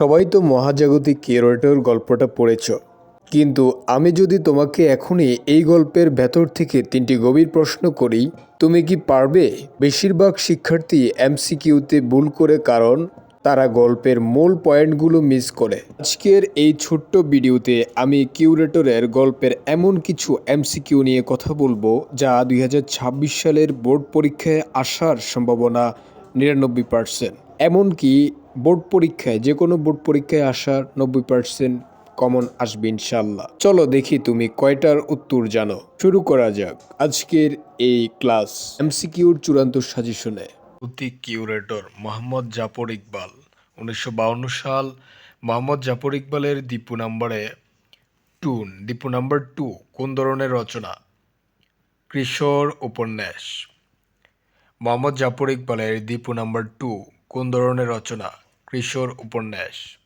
সবাই তো মহাজাগতিক কিউরেটর গল্পটা পড়েছ। কিন্তু আমি যদি তোমাকে এখনই এই গল্পের ভেতর থেকে তিনটি গভীর প্রশ্ন করি, তুমি কি পারবে? বেশিরভাগ শিক্ষার্থী এমসিকিউতে ভুল করে কারণ তারা গল্পের মূল পয়েন্টগুলো মিস করে। আজকের এই ছোট্ট ভিডিওতে আমি কিউরেটরের গল্পের এমন কিছু এমসিকিউ নিয়ে কথা বলব, যা দুই হাজার ছাব্বিশ সালের বোর্ড পরীক্ষায় আসার সম্ভাবনা নিরানব্বই পার্সেন্ট এমনকি বোর্ড পরীক্ষায়, যে কোনো বোর্ড পরীক্ষায় আসার নব্বই পার্সেন্ট কমন আসবে ইনশাল্লাহ চলো দেখি তুমি কয়টার উত্তর জানো। শুরু করা যাক। আজকের এই ক্লাস এমসিকিউর চূড়ান্ত সাজেশনে। অতি কিউরেটর মোহাম্মদ জাফর ইকবাল, উনিশশো সাল। মোহাম্মদ জাফর ইকবালের দীপু নাম্বারে টু দীপু নাম্বার টু, কোন ধরনের রচনা? কিশোর উপন্যাস। মোহাম্মদ জাফর ইকবালের দীপু নাম্বার টু কোন ধরনের রচনা? কিশোর উপন্যাস।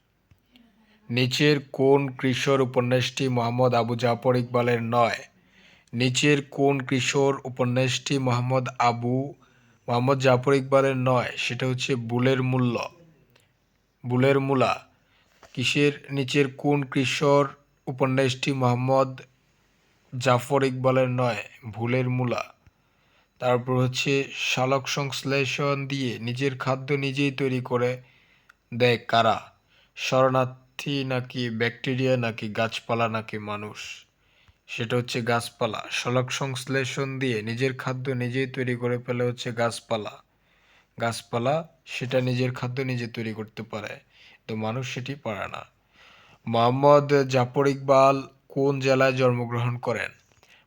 নিচের কোন কিশোর উপন্যাসটি মোহাম্মদ আবু জাফর ইকবালের নয়? নিচের কোন কিশোর উপন্যাসটি মোহাম্মদ আবু, মোহাম্মদ জাফর ইকবালের নয়? সেটা হচ্ছে বুলের মূল্য। বুলের মূলা। কিসের নিচের কোন কিশোর উপন্যাসটি মোহাম্মদ জাফর ইকবালের নয়? ভুলের মূলা। তারপর হচ্ছে শালক সংশ্লেষণ দিয়ে নিজের খাদ্য নিজেই তৈরি করে দেয় কারা? শরণার্থী নাকি ব্যাকটেরিয়া নাকি গাছপালা নাকি মানুষ? সেটা হচ্ছে গাছপালা। শলক সংশ্লেষণ দিয়ে নিজের খাদ্য নিজেই তৈরি করে ফেলে হচ্ছে গাছপালা। গাছপালা সেটা নিজের খাদ্য নিজে তৈরি করতে পারে, তো মানুষ সেটি পারে না। মোহাম্মদ জাফর ইকবাল কোন জেলায় জন্মগ্রহণ করেন?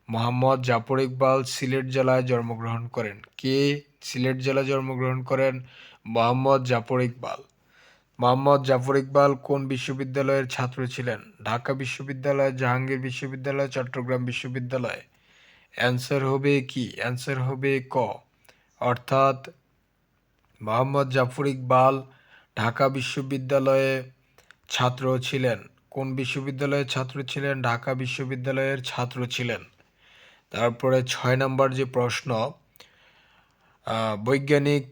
মোহাম্মদ জাফর ইকবাল সিলেট জেলায় জন্মগ্রহণ করেন। কে সিলেট জেলায় জন্মগ্রহণ করেন? মোহাম্মদ জাফর ইকবাল। মোহাম্মদ জাফর ইকবাল কোন বিশ্ববিদ্যালয়ের ছাত্র ছিলেন? ঢাকা বিশ্ববিদ্যালয়, জাহাঙ্গীর বিশ্ববিদ্যালয়, চট্টগ্রাম বিশ্ববিদ্যালয়? অ্যান্সার হবে কি? অ্যান্সার হবে ক। অর্থাৎ মোহাম্মদ জাফর ইকবাল ঢাকা বিশ্ববিদ্যালয়ে ছাত্র ছিলেন। কোন বিশ্ববিদ্যালয়ের ছাত্র ছিলেন? ঢাকা বিশ্ববিদ্যালয়ের ছাত্র ছিলেন। তারপরে ছয় নম্বর যে প্রশ্ন বৈজ্ঞানিক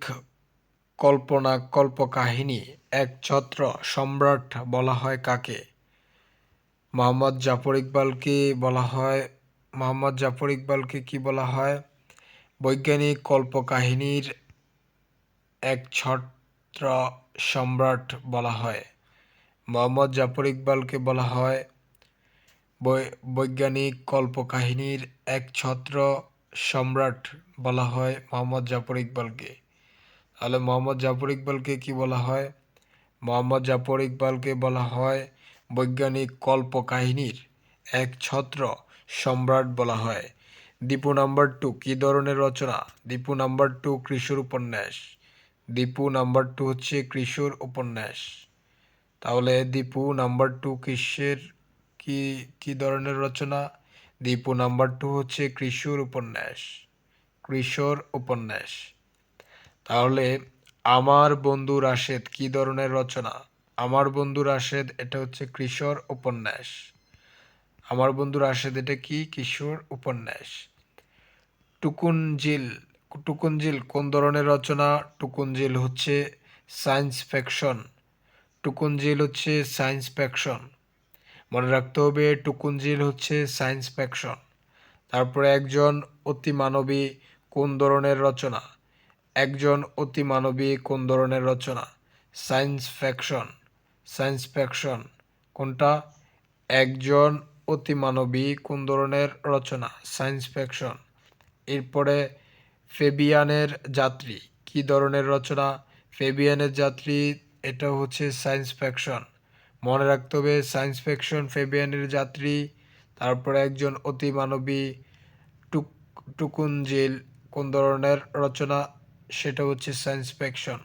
কল্পনা, কল্পকাহিনী, এক ছত্র সম্রাট বলা হয় কাকে? মোহাম্মদ জাফর ইকবালকে বলা হয়, মোহাম্মদ জাফর ইকবালকে কি বলা হয়? বৈজ্ঞানিক কল্পকাহিনীর এক ছত্র সম্রাট বলা হয়। মোহাম্মদ জাফর ইকবালকে বলা হয় বৈজ্ঞানিক কল্পকাহিনীর এক ছত্র সম্রাট বলা হয় মোহাম্মদ জাফর ইকবালকে। তাহলে মোহাম্মদ জাফর ইকবালকে কি বলা হয়? মোহাম্মদ জাফর ইকবালকে বলা হয় বৈজ্ঞানিক কল্পকাহিনীর এক ছত্র সম্রাট বলা হয়। দীপু নাম্বার টু, কি ধরনের রচনা? দীপু নাম্বার টু কিশোর উপন্যাস। দীপু নাম্বার টু হচ্ছে কিশোর উপন্যাস। তাহলে দীপু নাম্বার টু কিসের কি কি ধরনের রচনা? দীপু নাম্বার টু হচ্ছে কিশোর উপন্যাস। কিশোর উপন্যাস। তাহলে, আমার বন্ধু রাশেদ কি ধরনের রচনা? আমার বন্ধু রাশেদ, এটা হচ্ছে কিশোর উপন্যাস। আমার বন্ধু রাশেদ, এটা কি? কিশোর উপন্যাস। টুকুনজিল টুকুনজিল কোন ধরনের রচনা? টুকুনজিল হচ্ছে সায়েন্স ফিকশন টুকুনজিল হচ্ছে সায়েন্স ফিকশন মনে রাখতে হবে টুকুনজিল হচ্ছে সায়েন্স ফ্যাকশন তারপরে একজন অতিমানবী কোন ধরনের রচনা? একজন অতিমানবী কোন ধরনের রচনা? সায়েন্স ফ্যাকশন সায়েন্স ফ্যাকশন কোনটা? একজন অতিমানবী কোন ধরনের রচনা? সায়েন্স ফ্যাকশন এরপরে ফেবিয়ানের যাত্রী, কি ধরনের রচনা? ফেবিয়ানের যাত্রী, এটা হচ্ছে সায়েন্স ফিকশন মনে রাখতে হবে সায়েন্স ফিকশন ফেবিয়ানের যাত্রী, তারপরে একজন অতিমানবী টুক টুকুনজিল কোন ধরনের রচনা, সেটা হচ্ছে সায়েন্স ফিকশন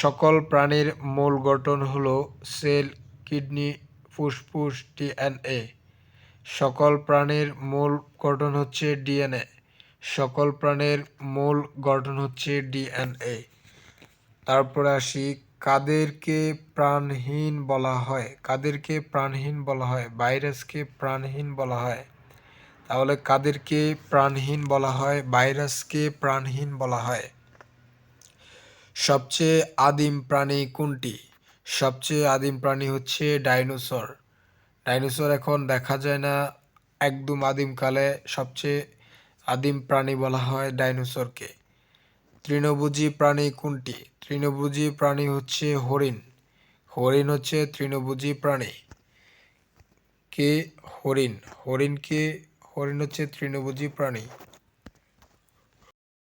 সকল প্রাণীর মূল গঠন হলো সেল, কিডনি, ফুসফুস, ডিএনএ। সকল প্রাণীর মূল গঠন হচ্ছে ডিএনএ। সকল প্রাণীর মূল গঠন হচ্ছে ডিএনএ। তারপরে আসি কাদেরকে প্রাণহীন বলা হয়, কাদেরকে প্রাণহীন বলা হয়, ভাইরাসকে প্রাণহীন বলা হয়। তাহলে কাদেরকে প্রাণহীন বলা হয়, ভাইরাসকে প্রাণহীন বলা হয়। সবচেয়ে আদিম প্রাণী কোনটি? সবচেয়ে আদিম প্রাণী হচ্ছে ডাইনোসর। ডাইনোসর এখন দেখা যায় না, একদম আদিমকালে সবচেয়ে আদিম প্রাণী বলা হয় ডাইনোসরকে। তৃণভোজী প্রাণী কোনটি? তৃণভোজী প্রাণী হচ্ছে হরিণ। হরিণ হচ্ছে তৃণভোজী প্রাণী। কে? হরিণ। হরিণকে হরিণ হচ্ছে তৃণভোজী প্রাণী।